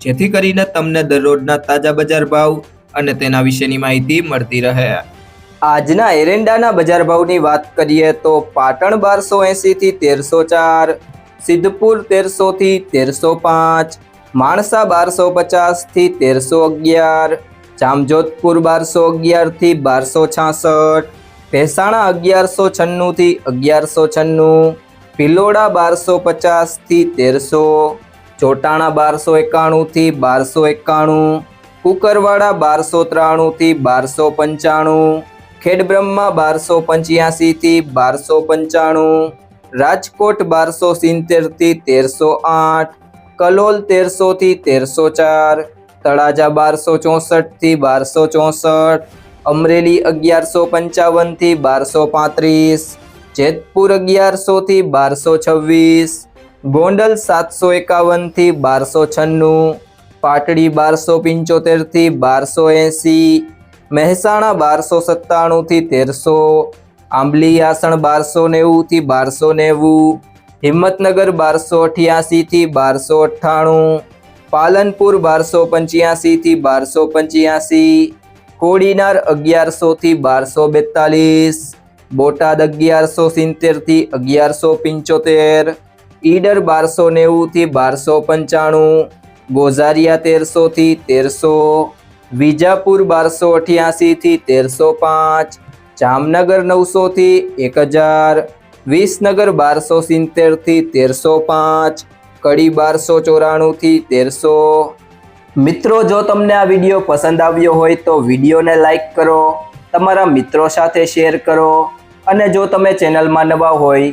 જેથી કરીને તમને દરરોજના તાજા બજાર ભાવ અને તેના વિશેની માહિતી મળતી રહે. આજના એરંડાના બજાર ભાવની વાત કરીએ તો પાટણ બારસો એંસીથી તેરસો ચાર, સિદ્ધપુર તેરસોથી તેરસો પાંચ, માણસા બારસો પચાસથી તેરસો અગિયાર, જામજોધપુર બારસો અગિયારથી બારસો છાસઠ, ભેસાણા અગિયારસો છન્નુંથી અગિયારસો છન્નું, ભિલોડા બારસો પચાસથી તેરસો ચોટાણા બારસો એકાણુંથી બારસો એકાણું, કુકરવાડા બારસો ત્રાણુંથી બારસો પંચાણું, ખેડબ્રહ્મા બારસો પંચ્યાસીથી બારસો પંચાણું, રાજકોટ બારસો સિત્તેરથી તેરસો આઠ, કલોલ તેરસોથી તેરસો ચાર, તળાજા બારસો ચોસઠથી બારસો ચોસઠ, અમરેલી અગિયારસો પંચાવનથી બારસો પાંત્રીસ, જેતપુર અગિયારસોથી બારસો છવ્વીસ ગોંડલ સાતસો એકાવનથી બારસો છન્નું, પાટડી બારસો પંચોતેરથી બારસો એંસી, મહેસાણા બારસો સત્તાણુંથી તેરસો, આંબલી આસણ બારસો નેવુંથી બારસો નેવું, હિંમતનગર બારસો અઠ્યાસીથી બારસો અઠ્ઠાણું, પાલનપુર બારસો પંચ્યાસીથી બારસો પંચ્યાસી, કોડીનાર અગિયારસોથી બારસો બેતાલીસ, બોટાદ અગિયારસો સિત્તેરથી અગિયારસો પંચોતેર ઈડર બારસો નેવુંથી બારસો પંચાણું, ગોઝારિયા તેરસોથી તેરસો, વિજાપુર બારસો અઠ્યાસીથી તેરસો પાંચ, જામનગર નવસોથી એક હજાર, વિસનગર બારસો સિત્તેરથી તેરસો પાંચ, કડી બારસો ચોરાણુંથી તેરસો. મિત્રો, જો તમને આ વીડિયો પસંદ આવ્યો હોય તો વિડીયોને લાઈક કરો, તમારા મિત્રો સાથે શેર કરો, અને જો તમે ચેનલમાં નવા હોય